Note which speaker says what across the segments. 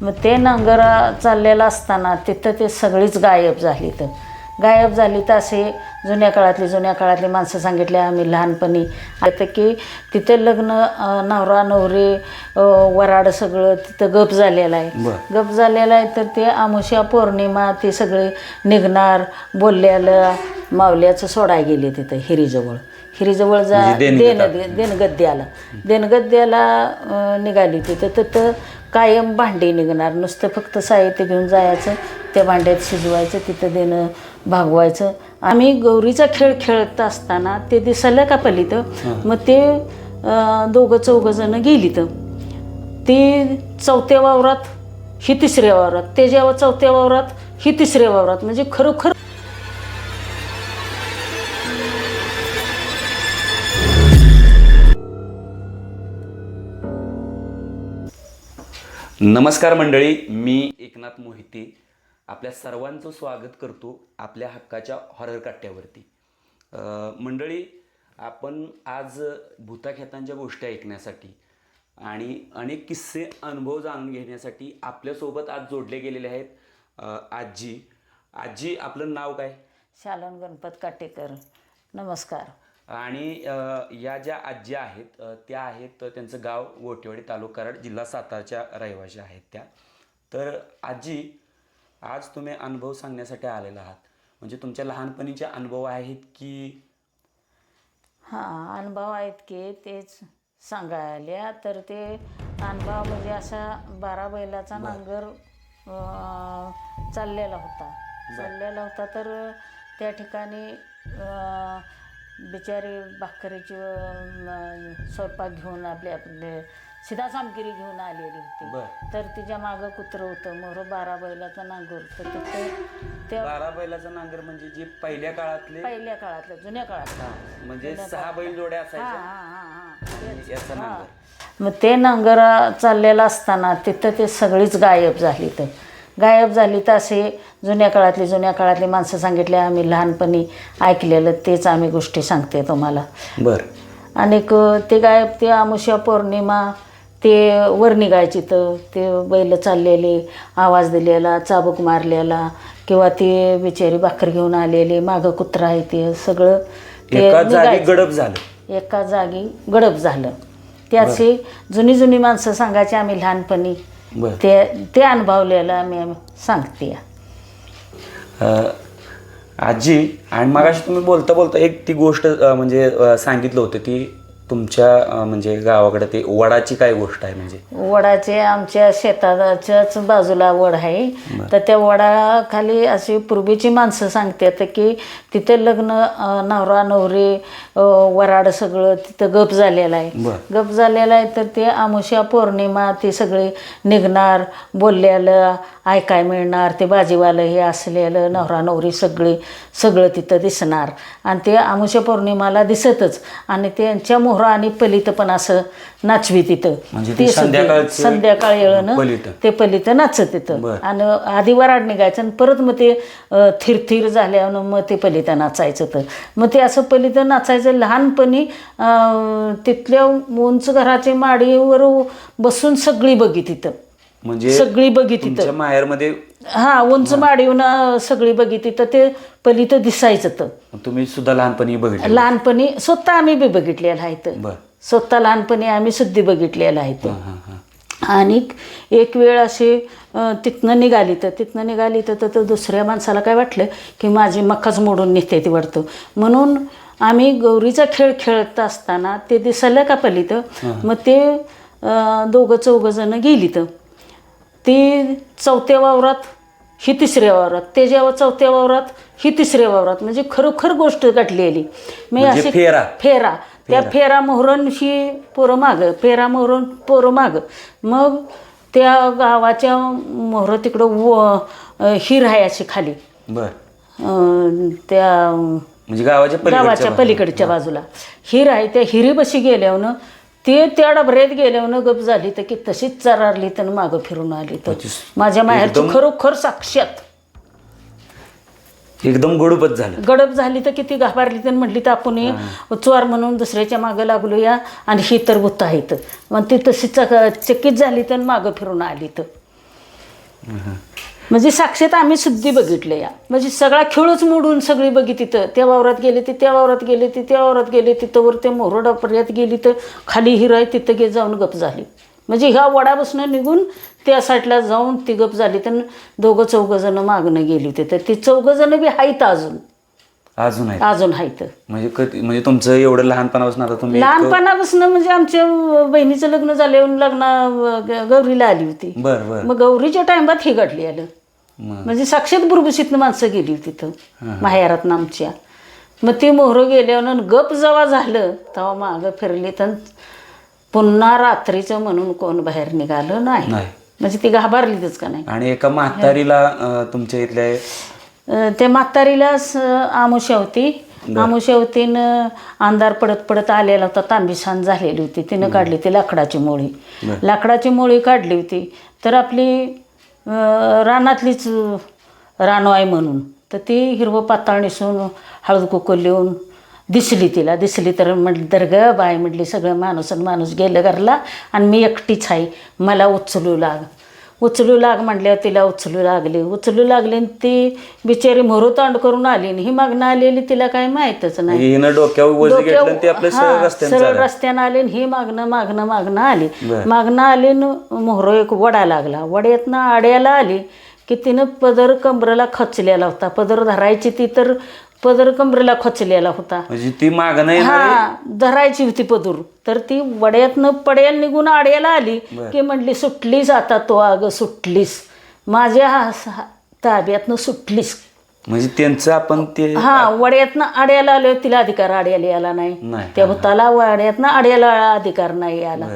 Speaker 1: मग ते नांगर चाललेलं असताना तिथं ते सगळीच गायब झाली तर गायब झाली तर असे जुन्या काळातली जुन्या काळातली माणसं सांगितले आम्ही लहानपणी. आता की तिथे लग्न नवरा नवरी वराड सगळं तिथं गप झालेलं आहे. गप झालेलं आहे तर ते आमुष्या पौर्णिमा ते सगळे निघणार बोलल्याला मावल्याचं सोडाय गेले तिथं हिरीजवळ. हिरीजवळ जा
Speaker 2: म्हणजे
Speaker 1: देनगद्याला अं, निघाली तिथं. तिथं कायम भांडी निघणार. नुसतं फक्त साहित्य घेऊन जायचं त्या भांड्यात शिजवायचं तिथं देणं भागवायचं. आम्ही गौरीचा खेळ खेळत असताना ते दिसायला का पलितं मग ते दोघं चौघं जण गेली तर ती चौथ्या वावरात ही तिसऱ्या वावरात. ते जेव्हा चौथ्या वावरात ही तिसऱ्या वावरात. म्हणजे खरोखर
Speaker 2: नमस्कार मंडळी मी एकनाथ मोहिते. आपल्या सर्वांचं स्वागत करतो आपल्या हक्काच्या हॉरर काट्यावरती. मंडळी आपण आज भूताखेतांच्या गोष्टी ऐकण्यासाठी आणि अनेक किस्से अनुभव जाणून घेण्यासाठी आपल्यासोबत आज जोडले गेलेले आहेत आजी. आजी आपलं नाव काय?
Speaker 1: शालन गणपत काटेकर. नमस्कार.
Speaker 2: आणि या ज्या आजी आहेत त्या आहेत त्यांचं गाव गोटेवाडी तालुका कराड जिल्हा सातारच्या रहिवाशी आहेत त्या. तर आजी आज तुम्ही अनुभव सांगण्यासाठी आलेला आहात. म्हणजे तुमच्या लहानपणीचे अनुभव आहेत की?
Speaker 1: हां अनुभव आहेत की तेच सांगायला. तर ते अनुभव म्हणजे असा बारा बैलाचा नांगर चाललेला होता. चाललेला होता तर त्या ठिकाणी बिचारी भाकरीची स्वयंपाक घेऊन आपले आपले सीधा सामगिरी घेऊन आलेली होती.
Speaker 2: बर.
Speaker 1: तर तिच्या मागं कुत्रं होतं. मोर बारा बैलाचा नांगर तर तिथे त्या
Speaker 2: बारा बैलाचं नांगर म्हणजे जे पहिल्या काळातले
Speaker 1: पहिल्या काळातल्या जुन्या काळातल्या
Speaker 2: हा, म्हणजे सहा बैल जोड्या असायच्या.
Speaker 1: मग ते नांगर चाललेलं असताना तिथं ते सगळीच गायब झाली तर. गायब झाली तर असे जुन्या काळातली जुन्या काळातली माणसं सांगितले आम्ही लहानपणी ऐकलेलं तेच आम्ही गोष्टी सांगते तुम्हाला.
Speaker 2: बर.
Speaker 1: आणि ते गायब ते आमुष्या पौर्णिमा ते वर निघायची तर ते बैल चाललेले आवाज दिलेला चाबूक मारलेला किंवा ते बिचारी भाकर घेऊन आलेले मागं कुत्रा आहे ते सगळं ते
Speaker 2: एका जागी
Speaker 1: निघायचं.
Speaker 2: गडप झालं.
Speaker 1: एका जागी गडप झालं. ते अशी जुनी जुनी माणसं सांगायची आम्ही लहानपणी
Speaker 2: बर.
Speaker 1: ते ते अनुभवलेलं आम्ही सांगते
Speaker 2: अ, आजी आणि मगाशी तुम्ही बोलता बोलता एक ती गोष्ट अ, म्हणजे अ, सांगितलं होतं ती तुमच्या म्हणजे गावाकडे ते वडाची काय गोष्ट आहे म्हणजे?
Speaker 1: वडाचे आमच्या शेताच्याच बाजूला वड आहे. तर त्या वडाखाली अशी पूर्वीची माणसं सांगतात की तिथे लग्न नवरा नवरी वराड सगळं तिथं गप झालेलं आहे. गप झालेलं आहे तर ते आमुष्या पौर्णिमा ते सगळे निघणार बोललेलं ऐकाय मिळणार ते बाजीवालं हे असलेलं नवरा नवरी सगळे सगळं तिथं दिसणार. आणि ते आमुष्या पौर्णिमाला दिसतच. आणि त्यांच्या मोहरा आणि पलित पण असं नाचवी तिथं.
Speaker 2: म्हणजे ते संध्याकाळचं
Speaker 1: संध्याकाळी येळनं
Speaker 2: पलितं.
Speaker 1: ते पलितं नाचत तिथं.
Speaker 2: बर.
Speaker 1: आणि आधी वराड निघायचं आणि परत मग ते अ, थिर थिर झाल्यानं मग ते पलितं नाचायचं तर. मग ते असं पलितं नाचायचं लहानपणी अ, तिथल्या उंच घराच्या माडीवर बसून सगळी बघी तिथं.
Speaker 2: म्हणजे
Speaker 1: सगळी बघी तिथं.
Speaker 2: तुमच्या माहेरमध्ये
Speaker 1: हा उंच माडीहून अ, सगळी बघी तिथं ते पलितं दिसायचं तर.
Speaker 2: तुम्ही सुद्धा लहानपणी बघितलं
Speaker 1: लहानपणी स्वतः आम्ही बी बघितलेलं आहे तर.
Speaker 2: बर.
Speaker 1: स्वतः लहानपणी आम्ही सुद्धी बघितलेलं आहे तर.
Speaker 2: हां हां हां.
Speaker 1: आणि एक वेळ अशी अ, तिथनं निघाली तर तिथनं निघाली तर तर दुसऱ्या माणसाला काय वाटलं की माझी मक्काच मोडून निघते ती वाटतं म्हणून आम्ही गौरीचा खेळ खेळत असताना ते दिसायला का पलितं मग ते दोघं चौघं जण गेली तर. ती चौथ्या वावरात ही तिसऱ्या वावरात. ते जेव्हा चौथ्या वावरात ही तिसऱ्या वावरात. म्हणजे खरोखर गोष्ट घडलेली मी
Speaker 2: म्हणजे
Speaker 1: अशी
Speaker 2: फेरा.
Speaker 1: फेरा. त्या फेरा. मोहरण ही पोरं मागं. फेरा मोहरण पोरं मागं. मग त्या गावाच्या मोहरं तिकडं व आहे अशी खाली. त्या
Speaker 2: म्हणजे गावाच्या पलीकडच्या
Speaker 1: गावाच्या पलीकडच्या बाजूला. हिर आहे. त्या हिरीपाशी गेल्यावनं ते त्या डबऱ्यात गेल्यावनं गप झाली तर की तशीच चरारली तर मागं फिरून आली तर.
Speaker 2: म्हणजे
Speaker 1: माझ्या माहेरची
Speaker 2: एकदम-
Speaker 1: खरोखर साक्षात.
Speaker 2: एकदम गोडूपच झालं.
Speaker 1: गडप झाली तर किती घाबरली तर म्हटली तर आपण हे चोर म्हणून दुसऱ्याच्या मागं लागलो या आणि ही तर बुत्त आहेत. मग ती तशी चक चकित झाली तर मागं फिरून आली तर. म्हणजे साक्षात आम्ही शुद्धी बघितलं या. म्हणजे सगळा खेळच मोडून सगळी बघी तिथं. त्या वावरात गेली ती त्या वावरात गेली ती त्या वावरात गेली तिथं वर त्या मोहरडापर्यंत गेली तर खाली हिराय तिथं गे जाऊन गप झाली. म्हणजे ह्या वडापासून निघून त्या साईडला जाऊन ती गप झाली. तर दोघं चौघं जण मागणं गेली तिथं. ती चौघं जण बी आहेत अजून.
Speaker 2: अजून आहे
Speaker 1: अजून आहेत
Speaker 2: म्हणजे कधी म्हणजे तुमचं एवढं लहानपणापासून आता तुम्ही
Speaker 1: लहानपणापासून म्हणजे आमच्या बहिणीचं लग्न झाल्यावर लग्न गौरीला आली होती.
Speaker 2: बर बर.
Speaker 1: मग गौरीच्या टाइमात ही घडली आलं. म्हणजे साक्षात बुरबुशीतनं माणसं गेली तिथं माहेरातनं आमच्या. मग ती मोहरं गेल्यावर गप जेव्हा झालं तेव्हा मागं फिरली तर पुन्हा रात्रीचं म्हणून कोण बाहेर निघालं नाही. म्हणजे ती घाबरलीच का नाही?
Speaker 2: आणि एका म्हातारीला तुमच्या इथल्या
Speaker 1: त्या म्हातारीला आमुष्या होती. आमुष्या होतीनं अंधार पडत पडत आलेला होता तांबी छान झालेली होती. तिनं काढली ती लाकडाची मोळी. लाकडाची मोळी काढली होती. तर आपली रानातलीच अं, रानो आहे म्हणून. तर ती हिरवं पाताळ नेसून हळद कुकू लिहून दिसली तिला. दिसली तर म्हटली तर ग बाय म्हटली सगळं माणूस आणि माणूस गेलं घरला आणि मी एकटीच आहे. मला उचलू लाग. उचलू लाग म्हटल्यावर तिला उचलू लागली. उचलू लागली आणि ती बिचारी मोहरो तांड करून आली आणि ही मागणं आलेली तिला काय माहीतच नाही.
Speaker 2: हिनं डोक्यावर वज घेतलं आणि ते आपल्या सरळ रस्त्याने
Speaker 1: सरळ
Speaker 2: चाललं.
Speaker 1: रस्त्यानं आली आणि ही मागणं मागणं मागणं आली. मागणं आली आणि मोहरो एक वडा लागला. वड्यातनं आड्याला आली की तिनं पदर कमरेला खचलेला होता. पदर धरायची ती तर पदर कमरेला खचलेला होता.
Speaker 2: म्हणजे ती मागणं येणार
Speaker 1: हा धरायची होती पदूर. तर ती वड्यातनं पड्याला निघून आड्याला आली की म्हटली सुटलीस आता तो अगं सुटलीस. माझ्या हा- हा- ताब्यातनं सुटलीस.
Speaker 2: म्हणजे त्यांचं आपण ते
Speaker 1: हा वड्यातनं आड्याला आलो तिला अधिकार आड्याला यायला नाही.
Speaker 2: नाही
Speaker 1: त्या भूताला वाड्यातनं आड्याला अधिकार नाही आला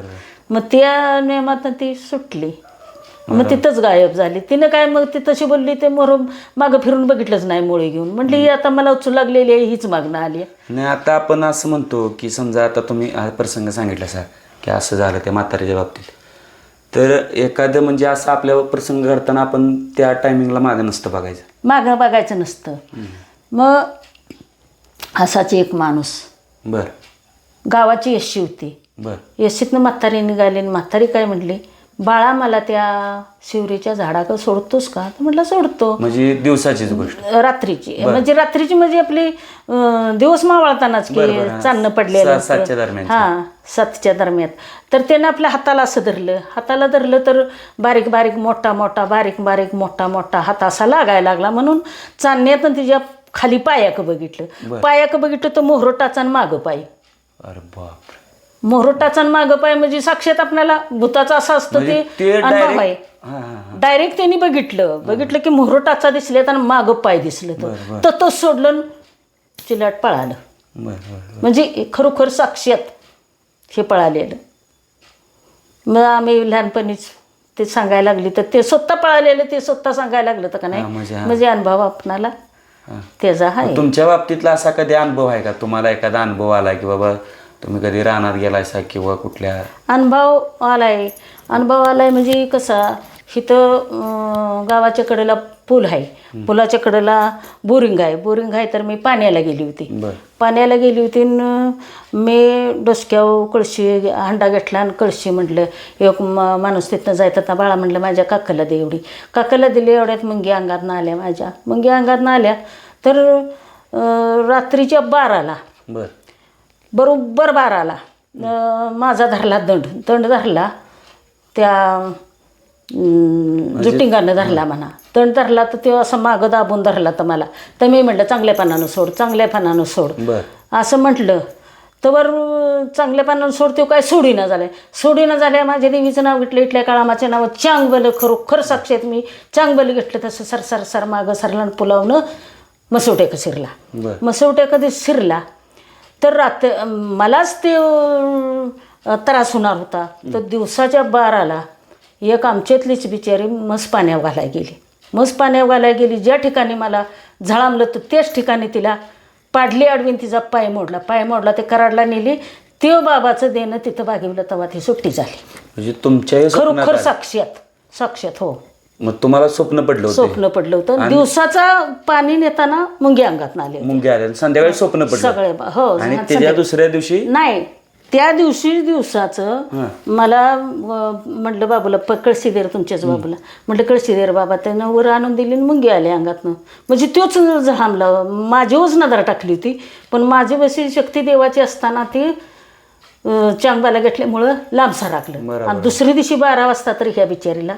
Speaker 1: मग त्या नियमात ती सुटली. मग तिथंच गायब झाली. तिनं काय मग ती तशी बोलली ते मोर मागं फिरून बघितलंच नाही मुळे घेऊन. म्हणली ही आता मला उचलू लागलेली आहे हीच मागणं आली आहे.
Speaker 2: नाही आता आपण असं म्हणतो की समजा आता तुम्ही हा प्रसंग सांगितला सर की असं झालं त्या म्हातारीच्या बाबतीत. तर एखादं म्हणजे असं आपल्या प्रसंग घडताना आपण त्या टायमिंगला मागं नसतं बघायचं.
Speaker 1: मागं बघायचं नसतं. मग असाच एक माणूस
Speaker 2: बर.
Speaker 1: गावाची यशी होती.
Speaker 2: बर.
Speaker 1: यशीतनं म्हातारी निघाली आणि म्हातारी काय म्हटली बाळा मला त्या शिवरीच्या झाडाकडे सोडतोस का? तर म्हटलं सोडतो.
Speaker 2: म्हणजे दिवसाचीच गोष्ट.
Speaker 1: रात्रीची. म्हणजे रात्रीची म्हणजे आपली अं, दिवस मावळतानाच की
Speaker 2: बरं, बरं, हा.
Speaker 1: चांदणं पडलेलं
Speaker 2: सा- सातच्या दरम्यान.
Speaker 1: हा सातच्या दरम्यान. तर त्यानं आपल्या हाताला असं धरलं. हाताला धरलं तर बारीक बारीक मोठा मोठा बारीक बारीक मोठा मोठा हात असा लागायला लागला. म्हणून चांदण्यातनं तिच्या खाली पायाक बघितलं. पायाक बघितलं तर मोहर टाचान मागं पाय.
Speaker 2: अरे बाप
Speaker 1: मोहर टाचान मागं पाय म्हणजे साक्षात आपल्याला भूताचं असं असतं
Speaker 2: म्हणजे
Speaker 1: ते
Speaker 2: ते
Speaker 1: अनुभव
Speaker 2: डायरेक्ट
Speaker 1: आहे.
Speaker 2: हा हा हा.
Speaker 1: डायरेक्ट त्यांनी बघितलं. बघितलं की मोहर टाचा दिसले आणि मागं पाय दिसलं तर तर तो सोडलं आणि चिलाट पळालं.
Speaker 2: बर बर बर.
Speaker 1: म्हणजे खरोखर साक्षात हे पळालेलं. मग आम्ही लहानपणीच ते सांगायला लागली तर ते स्वतः पळालेलं ते स्वतः सांगायला लागलं तर का
Speaker 2: हा, म्हणजे
Speaker 1: नाही
Speaker 2: हा.
Speaker 1: म्हणजे अनुभव आपणाला
Speaker 2: हा.
Speaker 1: त्याचा आहे.
Speaker 2: तुमच्या बाबतीतला असा कधी अनुभव आहे का? तुम्हाला एखादा अनुभव आला की बाबा तुम्ही कधी रानात गेलायसा किंवा कुठल्या?
Speaker 1: अनुभव आलाय. अनुभव आलाय म्हणजे कसा इथं अं, गावाच्या कडेला पूल आहे. पुलाच्या कडेला बोरिंग आहे. बोरिंग आहे तर मी पाण्याला गेली होती.
Speaker 2: बर.
Speaker 1: पाण्याला गेली होती न मी डोसक्यावर कळशी हांडा घेतला आणि कळशी म्हटलं एक म- माणूस तिथनं जायचं आता बाळा म्हटलं माझ्या काकाला दे एवढी. काकाला दिली एवढ्यात मुंगी अंगातनं आल्या माझ्या. मुंगी अंगातनं आल्या तर अं, रात्रीच्या बाराला
Speaker 2: बर.
Speaker 1: बरोबर बाराला. माझा धरला दंड. दंड धरला त्या अं, जुटिंगानं धरला म्हणा. दंड धरला तर तो असं मागं दाबून धरला तर मला. तर मी म्हटलं चांगल्या पानानं सोड चांगल्या पानानं सोड. असं म्हटलं. तर चांगल्या पानानं सोड तो काय सोडीना झालं सोडीना झाल्या माझ्या देवीचं नाव घेतलं इथल्या काळामाचे नाव चांगबल खरोखर साक्षात मी चांगबल घेतलं तसं सर सर सर मागं सरला पुलावनं मसवटे का शिरला. मसवट्या कधी शिरला? तर रात मलाच ते त्रास होणार होता. तर दिवसाच्या बाराला एक आमच्यातलीच बिचारी मस पाण्यावर घालाय गेली. मस पाण्यावर घालाय गेली. ज्या ठिकाणी मला झळामलं तर त्याच ठिकाणी तिला पाडली आडवीन तिचा पाय मोडला. पाय मोडला ते कराडला नेली. ते बाबाचं देणं तिथं बागेवलं तेव्हा ती सुट्टी झाली.
Speaker 2: म्हणजे स्वप्नात
Speaker 1: खरोखर. साक्षात साक्षात हो.
Speaker 2: मग तुम्हाला स्वप्न पडलं होतं.
Speaker 1: स्वप्न पडलं होतं. दिवसाचा पाणी नेताना मुंगी अंगात आले
Speaker 2: मुंग्या आल्या संध्याकाळी स्वप्न पडलं.
Speaker 1: सगळे हो
Speaker 2: आणि त्याच्या दुसऱ्या दिवशी?
Speaker 1: नाही त्या दिवशी दिवसाचं
Speaker 2: हां.
Speaker 1: मला अं, म्हटलं बाबूला प कळशी देर तुमच्याच बाबूला. म्हटलं कळशी देर बाबा त्यानं वर आणून दिली आणि मुंगी आली अंगातनं. म्हणजे तोच झांबला माझीवच नजर टाकली होती. पण माझी बशी शक्ती देवाची असताना ती अं, चांगबाला घेतल्यामुळं लांब साराकलं
Speaker 2: बरोबर.
Speaker 1: आणि दुसऱ्या दिवशी बारा वाजता तरी ह्या बिचारीला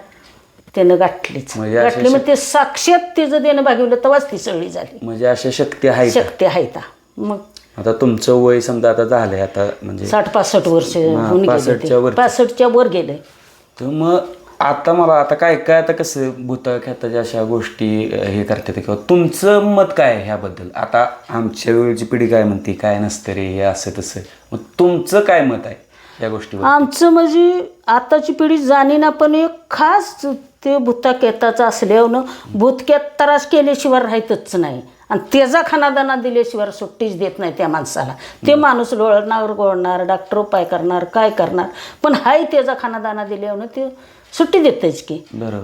Speaker 1: त्यानं गाठलीच.
Speaker 2: म्हणजे अशी
Speaker 1: गाठली मग ते साक्षात तिचं देणं भागवलं तेव्हाच ती सगळी झाली.
Speaker 2: म्हणजे अशा शक्ती आहेत.
Speaker 1: शक्ती आहे ता मग
Speaker 2: आता तुमचं वय समजा आता झालंय आता म्हणजे
Speaker 1: साठ पासष्ट वर्ष होऊन
Speaker 2: पासष्टच्या
Speaker 1: ते.
Speaker 2: वरती.
Speaker 1: पासष्टच्या वर गेले.
Speaker 2: तर मग आता मला आता काय काय आता कसं भूत खेताच्या अशा गोष्टी अं, हे करतात किंवा तुमचं मत काय आहे ह्याबद्दल? आता आमच्या वेळची पिढी काय म्हणते काय नसतं रे हे असं तसं. मग तुमचं काय मत आहे? या गोष्टीवर.
Speaker 1: आमचं म्हणजे आताची पिढी जाणीना पण एक खास ते भूताकेताचं असल्यानं भूतक्यात त्रास केल्याशिवाय राहतच नाही. आणि त्याचा खानादाना दिल्याशिवाय सुट्टीच देत नाही त्या माणसाला. ते माणूस लोळणार गोळणार डॉक्टर उपाय करणार काय करणार. पण हाय त्याचा खानादाना दिल्यानं ते सुट्टी देतेच की.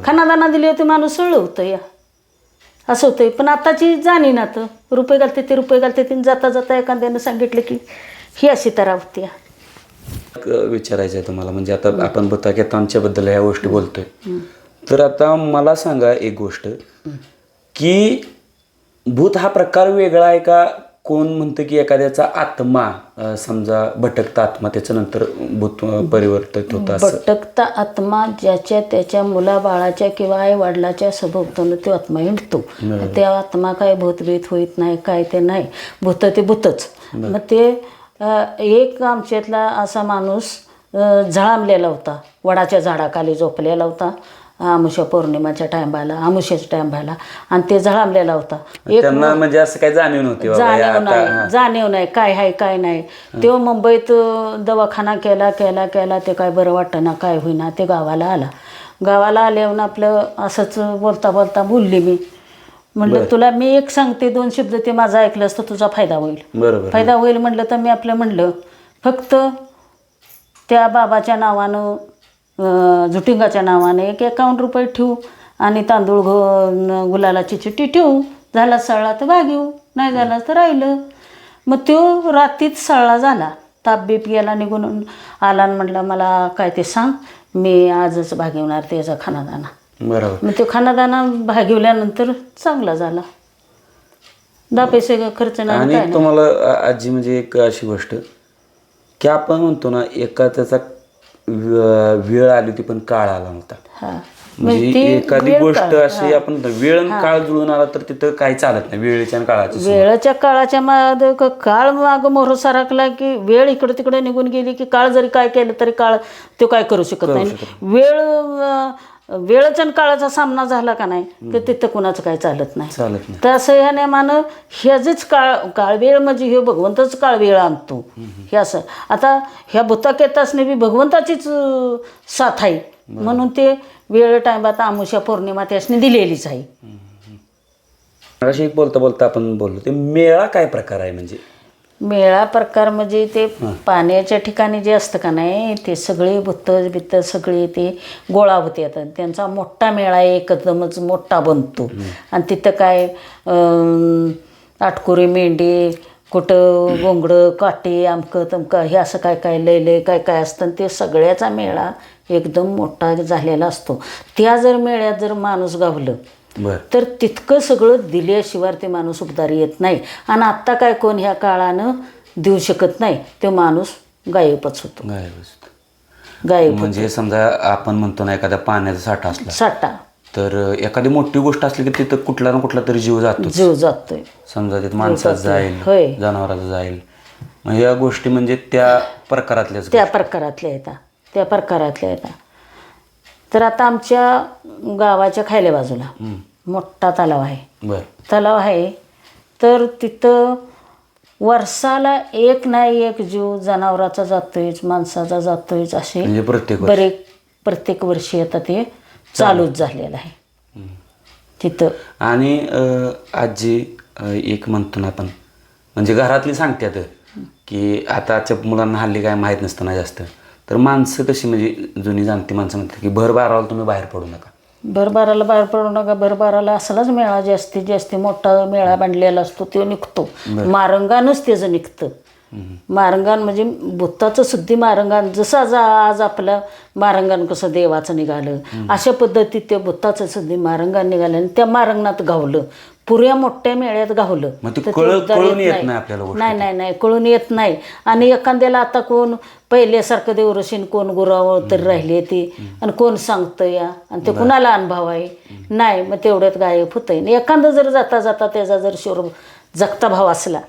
Speaker 1: खानादाना दिल्यावर ते माणूस होतं या असं होतंय. पण आताची जाणी ना तर रुपये घालते ते रुपये घालते ते जाता जाता एखाद्यानं सांगितलं की ही अशी तरा होती
Speaker 2: विचारायचं आहे तुम्हाला. म्हणजे आता आपण भूताकेतांच्या बद्दल ह्या गोष्टी बोलतोय. तर आता मला सांगा एक गोष्ट की भूत हा प्रकार वेगळा आहे का? कोण म्हणतं की एखाद्याचा आत्मा समजा भटकता आत्मा त्याच्यानंतर भूत परिवर्तित होतं
Speaker 1: भटकता आत्मा ज्याच्या त्याच्या मुलाबाळाच्या किंवा आई वडिलाच्या सभोवतानं तो आत्मा हिंडतो त्या आत्मा काय भूतभीत होईत नाही काय ते नाही. भूत ते भूतच. मग ते एक आमच्यातला असा माणूस झळांबलेला होता. वडाच्या झाडाखाली झोपलेला होता. आमुषा पौर्णिमाच्या टायमाला आमुष्याच्या टायमाला आणि ते झळांबलेला होता. एक
Speaker 2: त्यांना म्हणजे असं काही जाणीव नव्हती बाबा
Speaker 1: जाणीव
Speaker 2: आता
Speaker 1: नाही जाणीव नाही काय आहे काय नाही. तो मुंबईत अं, दवाखाना केला केला केला ते काय बरं वाटतं ना काय होईना ते गावाला आला. गावाला आल्यावर आपलं असंच बोलता बोलता बोलली मी. म्हणलं तुला मी एक सांगते दोन शब्द ते माझं ऐकलंस तर तुझा फायदा होईल.
Speaker 2: बरोबर.
Speaker 1: फायदा होईल म्हटलं तर मी आपलं म्हणलं फक्त त्या बाबाच्या नावानं झुटिंगाच्या नावाने एक एकावन्न रुपये ठेवू आणि तांदूळ घ गुलालाची चिठी ठेवू. झाला सळला तर भागीव नाही झाला तर राहिलं. मग तो रात्रीत सळला झाला. ताप बीप गेला निघून आला म्हटलं मला काय ते सांग मी आजच भागिवणार त्याचा खानादाना.
Speaker 2: बरोबर.
Speaker 1: मग तो खानादाना भागिवल्यानंतर चांगला झाला. दहा पैसे खर्च नाही काय
Speaker 2: आणि
Speaker 1: नाही.
Speaker 2: तुम्हाला आ- आजी म्हणजे एक अशी गोष्ट की आपण म्हणतो ना एका त्याचा व- वेळ आली होती पण काळ आला नव्हता.
Speaker 1: हा.
Speaker 2: म्हणजे एखादी गोष्ट अशी आपण म्हणतो, वेळ आणि काळ जुळून आला तर तिथं काही चालत नाही वेळेच्या आणि काळाची
Speaker 1: वेळेच्या काळाच्या माग काळ माग मोहर सारखला की वेळ इकडे तिकडे निघून गेली की काळ जरी काय केलं तरी काळ तो काय करू शकत नाही. वेळ अं, वेळेचा आणि काळाचा सामना झाला का नाही तर तिथं कुणाचं काय चालत नाही.
Speaker 2: चालत नाही.
Speaker 1: तसं ह्या नेमानं ह्याचीच काळ काळ वेळ म्हणजे हे भगवंतच काळ वेळ आणतो हे असं. आता ह्या भूताकेतासने बी भगवंताचीच अं, साथ आहे. म्हणून ते वेळ टाइमात आमुषा पौर्णिमा त्यासने दिलेलीच आहे.
Speaker 2: अशी एक बोलता बोलता आपण बोललो ते मेळा काय प्रकार आहे म्हणजे?
Speaker 1: मेळा प्रकार म्हणजे ते पाण्याच्या ठिकाणी जे असतं का नाही ते सगळे भुत्त बित्त सगळे ते गोळा होते येतात त्यांचा मोठा मेळा एकदमच मोठा बनतो. आणि तिथं काय आटकुरी मेंढी कुठं गोंगडं काटे आमकं तमकं हे असं काय काय लय लय काय काय असतं. आणि ते सगळ्याचा मेळा एकदम मोठा झालेला असतो. त्या जर मेळ्यात जर माणूस गावलं तर तितकं सगळं दिल्याशिवाय ते माणूस उद्धारी येत नाही. आणि आत्ता काय कोण ह्या काळानं देऊ शकत नाही तो माणूस गायबच होतो.
Speaker 2: गायब
Speaker 1: गायब
Speaker 2: म्हणजे समजा आपण म्हणतो ना एखाद्या पाण्याचा साठा असला.
Speaker 1: साठा.
Speaker 2: तर एखादी मोठी गोष्ट असली की तिथं कुठला ना कुठला तरी जीव जातो
Speaker 1: जीव जातोय.
Speaker 2: समजा तिथं माणसाचा जाईल. जनावराचा जाईल. मग या गोष्टी म्हणजे त्या प्रकारातल्याच
Speaker 1: त्या प्रकारातल्या येतात. त्या प्रकारातल्या येतात. तर आता आमच्या गावाच्या खायल्या बाजूला मोठा तलाव आहे.
Speaker 2: बर.
Speaker 1: तलाव आहे. तर तिथं वर्षाला एक नाही एक जीव जनावराचा जातोयच माणसाचा जातोयच असे
Speaker 2: म्हणजे प्रत्येक वर्षी.
Speaker 1: बरे प्रत्येक वर्षी आता ते चालूच झालेलं आहे. तिथं.
Speaker 2: आणि आजी एक म्हणतो ना आपण म्हणजे घरातली सांगतात की आताच्या मुलांना हल्ली काय माहीत नसतं ना जास्त. तर माणसं कशी म्हणजे जुनी जाणती माणसं म्हणतात की भर बाराला तुम्ही बाहेर पडू नका.
Speaker 1: भरबाराला बाहेर पडू नका. भरबाराला असलाच मेळा जास्तीत जास्त मोठा मेळा बांधलेला असतो तो निघतो. मारंगानच त्याचं निघतं. मारंगान म्हणजे भूताचं शुद्धी मारंगान. जसं आज आज आपलं मारंगान कसं देवाचं निघालं अशा पद्धतीत ते भूताचं शुद्धी मारंगान निघालं आणि त्या मारंगणात गावलं. पुऱ्या मोठ्या मेळ्यात तर ते उद्धार
Speaker 2: येत नाही. गोष्ट.
Speaker 1: नाही नाही नाही. कळून येत नाही. आणि एखाद्याला आता कोण पहिल्यासारखं देवरशीन कोण गुरावं तर राहिले ते आणि कोण सांगतं या? आणि ते कुणाला अनुभव आहे? नाही मग तेवढ्यात गायब होतंय. आणि एखादं जर जाता जाता त्याचा जर शोर जगता भाव असला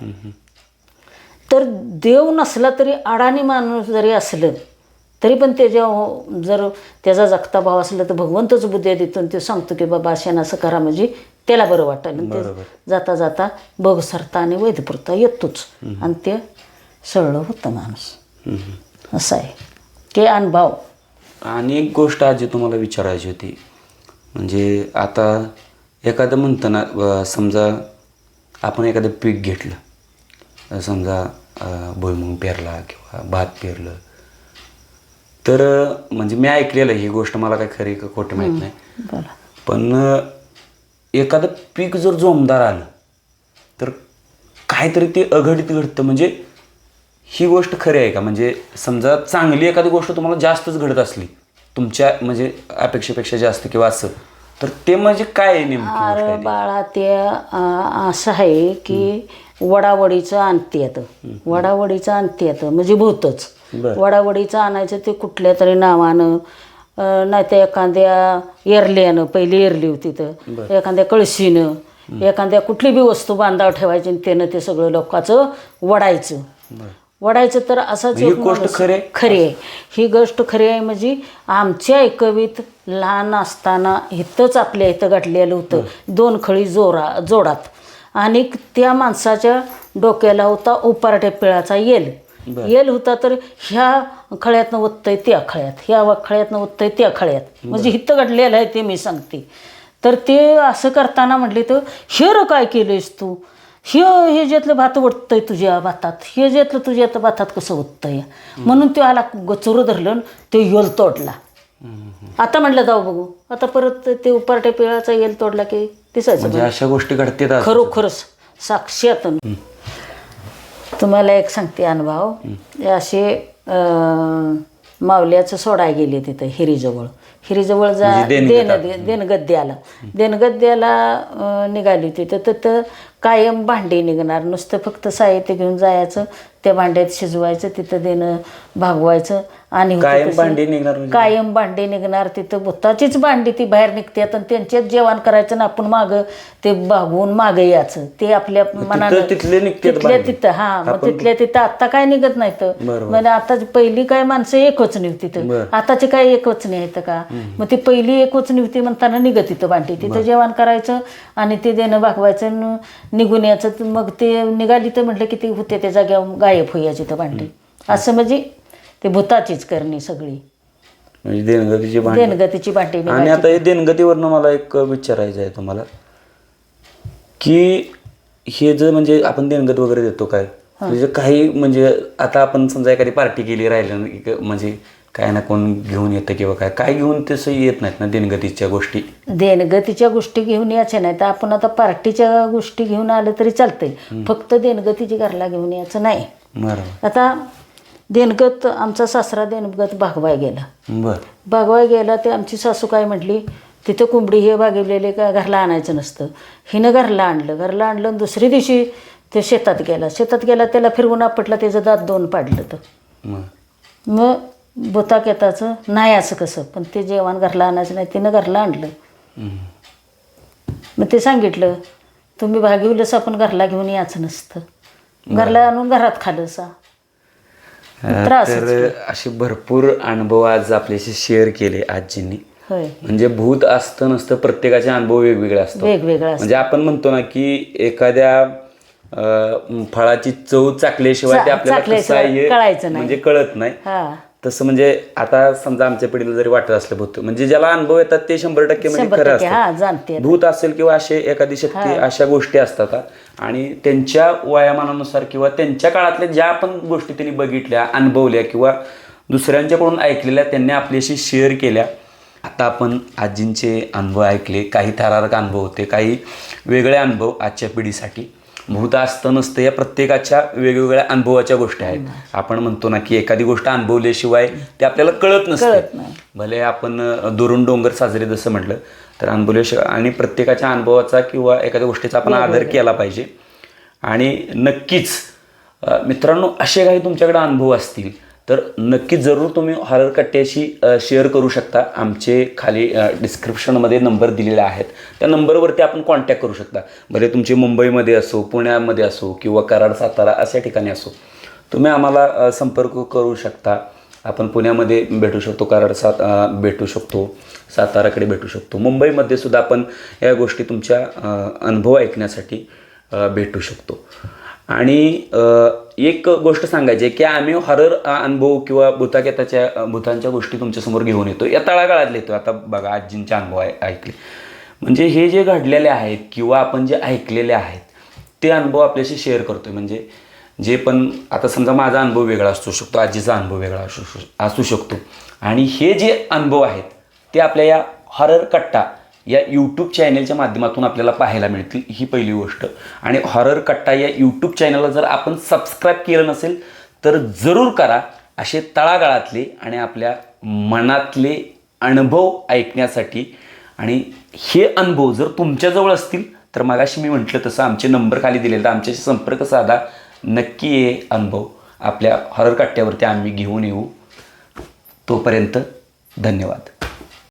Speaker 1: तर देव नसला तरी अडाणी माणूस जरी असलं तरी पण त्याच्या जर त्याचा जगता भाव असला तर भगवंतच बुद्ध्या देतो ते सांगतो की बाबा अशानं असं करा म्हणजे त्याला बरं वाटेल. आणि ते जाता जाता बघ सरता आणि वैधपुरता येतोच. आणि ते सरळ होतं माणूस. असं आहे. ते अनुभव.
Speaker 2: आणि एक गोष्ट आजी तुम्हाला विचारायची होती म्हणजे आता एखादं म्हणतं ना समजा आपण एखादं पीक घेतलं समजा भुईमुग पेरला किंवा भात पेरलं तर म्हणजे मी ऐकलेलं ही गोष्ट मला काही खरी का खोटी माहीत नाही. पण एखादं पीक जर जोमदार आलं तर काहीतरी ते अघटित घडतं म्हणजे ही गोष्ट खरी आहे का? म्हणजे समजा चांगली एखादी गोष्ट तुम्हाला जास्तच घडत असली तुमच्या म्हणजे अपेक्षेपेक्षा जास्त किंवा असं तर ते म्हणजे काय नेमकी
Speaker 1: अरे
Speaker 2: ती?
Speaker 1: बाळा ते अं, असं आहे की वडावडीचं आणते येतं वडावडीचं आणते येतं म्हणजे भूतच.
Speaker 2: बरं.
Speaker 1: वडावडीचं आणायचं ते कुठल्या तरी नावानं अं, नाही तर एखाद्या एरल्यानं पहिली एरली होती तर एखाद्या कळशीनं एखाद्या कुठली बी वस्तू बांधाव ठेवायची आणि त्यानं ते सगळं लोकांचं वडायचं.
Speaker 2: बरं.
Speaker 1: वडायचं तर असाच
Speaker 2: ही
Speaker 1: एक
Speaker 2: गोष्ट खरी?
Speaker 1: खरी आहे. ही गोष्ट खरी आहे म्हणजे आमच्या ऐकवीत लहान असताना इथंच आपल्या इथं गाठलेलं होतं. दोन खळी जोरा जोडात. आणि त्या माणसाच्या डोक्याला होता उपारट्या पिळाचा येल. येल होता तर ह्या खळ्यातनं ओततंय त्या खळ्यात ह्या खळ्यातनं ओततंय त्या खळ्यात. म्हणजे इथं घडलेलं आहे ते मी सांगते. तर ते असं करताना म्हटले तर हेर काय केलंयस तू? हे हे ज्यातलं भात ओततंय तुझ्या भातात हे ज्यातलं तुझ्या भातात कसं ओततंय म्हणून तो आला गचोर धरलं ते योल तोडला. आता म्हटलं जाऊ बघू. आता परत ते उपारट्या पिळाचा येल तोडला की दिसायचं
Speaker 2: म्हणजे अशा गोष्टी घडतात आज.
Speaker 1: खरोखरच साक्षात तुम्हाला एक सांगते अनुभव. असे मावल्याचं सोडाय गेले तिथं हिरीजवळ. हिरीजवळ जा
Speaker 2: म्हणजे
Speaker 1: देनगद्याला अं, निघाली होती तर तिथं कायम भांडी निघणार. नुसतं फक्त साहित्य घेऊन जायचं त्या भांड्यात शिजवायचं तिथं देणं भागवायचं आणि
Speaker 2: कायम. भांडी निघणार म्हणजे?
Speaker 1: कायम भांडी निघणार तिथं भुताचीच भांडी ती बाहेर निघतात आणि त्यांच्याच जेवण करायचं ना आपण मागं ते भागवून मागं यायचं. ते आपल्या मनानं
Speaker 2: तिथले निघतात
Speaker 1: तिथल्या
Speaker 2: भांडी.
Speaker 1: तिथं हा मग तिथल्या तिथं आता काय निघत नाही तर
Speaker 2: बरोबर.
Speaker 1: म्हणजे आता पहिली काय माणसं एकच निघती तिथं.
Speaker 2: बरं.
Speaker 1: आताची काय एकच नाही का? मग ती पहिली एकच निघती म्हणताना निघत तिथं भांडी. तिथं जेवण करायचं आणि ते देणं भागवायचं आणि निघून यायचं. तर मग ते निघाली तर म्हटलं की ती होते त्या जाग्यावर गायब होयाची तर भांडी. असं म्हणजे ते भूताचीच करणी सगळी.
Speaker 2: म्हणजे देणगतीची भांडी.
Speaker 1: देणगतीची भांडी
Speaker 2: आणि. आता हे देणगतीवरनं मला एक विचारायचं आहे तुम्हाला. की हे जर म्हणजे आपण देणगत वगैरे देतो काय? म्हणजे काही म्हणजे आता आपण समजा एखादी पार्टी केली राहिलं म्हणजे काय ना कोण घेऊन येतं किंवा काय काय घेऊन तसं येत नाहीत ना देणगतीच्या गोष्टी.
Speaker 1: देणगतीच्या गोष्टी घेऊन यायच्या नाहीत. आपण आता पार्टीच्या गोष्टी घेऊन आलं तरी चालतंय. फक्त देणगतीची घरला घेऊन यायचं नाही.
Speaker 2: बरोबर.
Speaker 1: आता देणगत आमचा सासरा देणगत भागवाय गेला.
Speaker 2: बर.
Speaker 1: भागवाय गेला ते आमची सासू काय म्हटली तिथं कोंबडी हे भागवलेले का घरला आणायचं नसतं. हिनं घरला आणलं. घरला आणलं आणि दुसरी दिवशी ते शेतात गेला. शेतात गेला त्याला फिरवून आपटला त्याचं दात दोन पाडलं तर.
Speaker 2: मग
Speaker 1: बोताक येताचं नाही असं कसं पण ते जेवण घरला आणायचं नाही तिनं घरला आणलं. मग ते सांगितलं तुम्ही भागिवलंच आपण घरला घेऊन यायचं नसतं. घरला आणून घरात खाल्लं सा. त्रासच
Speaker 2: तर असे भरपूर अनुभव आज आपल्याशी शेअर केले आजींनी. म्हणजे भूत असतं नसतं प्रत्येकाचे अनुभव वेगवेगळे असतात.
Speaker 1: वेगवेगळं असतं
Speaker 2: म्हणजे आपण म्हणतो ना की एखाद्या फळाची चव चाकल्याशिवाय ते आपल्याला. म्हणजे कळत नाही. तसं म्हणजे आता समजा आमच्या पिढीला जरी वाटत असलं भूत म्हणजे ज्याला अनुभव येतात ते शंभर टक्के म्हणजे खरं असतं. भूत असेल किंवा असे एखादी शक्ती अशा गोष्टी असतात. आणि त्यांच्या वयामानानुसार किंवा त्यांच्या काळातल्या ज्या पण गोष्टी त्यांनी बघितल्या अनुभवल्या किंवा दुसऱ्यांच्याकडून ऐकलेल्या त्यांनी आपल्याशी शेअर केल्या. आता आपण आजींचे अनुभव ऐकले काही थरारक अनुभव होते काही वेगळे अनुभव आजच्या पिढीसाठी. भूत असतं नसतं या प्रत्येकाच्या वेगवेगळ्या अनुभवाच्या गोष्टी आहेत. आपण म्हणतो ना की एखादी गोष्ट अनुभवल्याशिवाय ते आपल्याला कळत नसते. भले आपण दुरून डोंगर साजरे जसं म्हटलं तर अनुभवल्याशिवाय आणि प्रत्येकाच्या अनुभवाचा किंवा एखाद्या गोष्टीचा आपण आदर केला पाहिजे. आणि नक्कीच मित्रांनो असे काही तुमच्याकडे अनुभव असतील तर नक्की जरूर तुम्ही हॉरर कट्ट्याशी शेअर करू शकता. आमचे खाली डिस्क्रिप्शनमध्ये नंबर दिलेले आहेत. त्या नंबरवरती आपण कॉन्टॅक्ट करू शकता. भले तुमचे मुंबईमध्ये असो पुण्यामध्ये असो किंवा कराड सातारा अशा ठिकाणी असो. तुम्ही आम्हाला संपर्क करू शकता. आपण पुण्यामध्ये भेटू शकतो कराड सात भेटू शकतो साताराकडे भेटू शकतो. मुंबईमध्ये सुद्धा आपण या गोष्टी तुमच्या अनुभव ऐकण्यासाठी भेटू शकतो. आणि एक गोष्ट सांगायची की आम्ही हॉरर अनुभव किंवा भूताकेताच्या भूतांच्या गोष्टी तुमच्यासमोर घेऊन येतो. या तळागाळातले येतो. आता बघा आजींचे अनुभव आहे ऐकले. म्हणजे हे जे घडलेले आहेत किंवा आपण जे ऐकलेले आहेत ते अनुभव आपल्याशी शेअर करतो म्हणजे जे पण आता समजा माझा अनुभव वेगळा असू शकतो आजीचा अनुभव वेगळा असू असू शकतो. आणि हे जे अनुभव आहेत ते आपल्या या हॉरर कट्टा या यूट्यूब चॅनलच्या माध्यमातून आपल्याला पाहायला मिळतील ही पहिली गोष्ट. आणि हॉरर कट्टा या यूट्यूब चॅनलला जर आपण सबस्क्राईब केलं नसेल तर जरूर करा असे तळागाळातले आणि आपल्या मनातले अनुभव ऐकण्यासाठी. आणि हे अनुभव जर तुमच्याजवळ असतील तर मगाशी मी म्हटलं तसं आमचे नंबर खाली दिलेले तर आमच्याशी संपर्क साधा. नक्की हे अनुभव आपल्या हॉरर कट्ट्यावरती आम्ही घेऊन येऊ. तोपर्यंत धन्यवाद.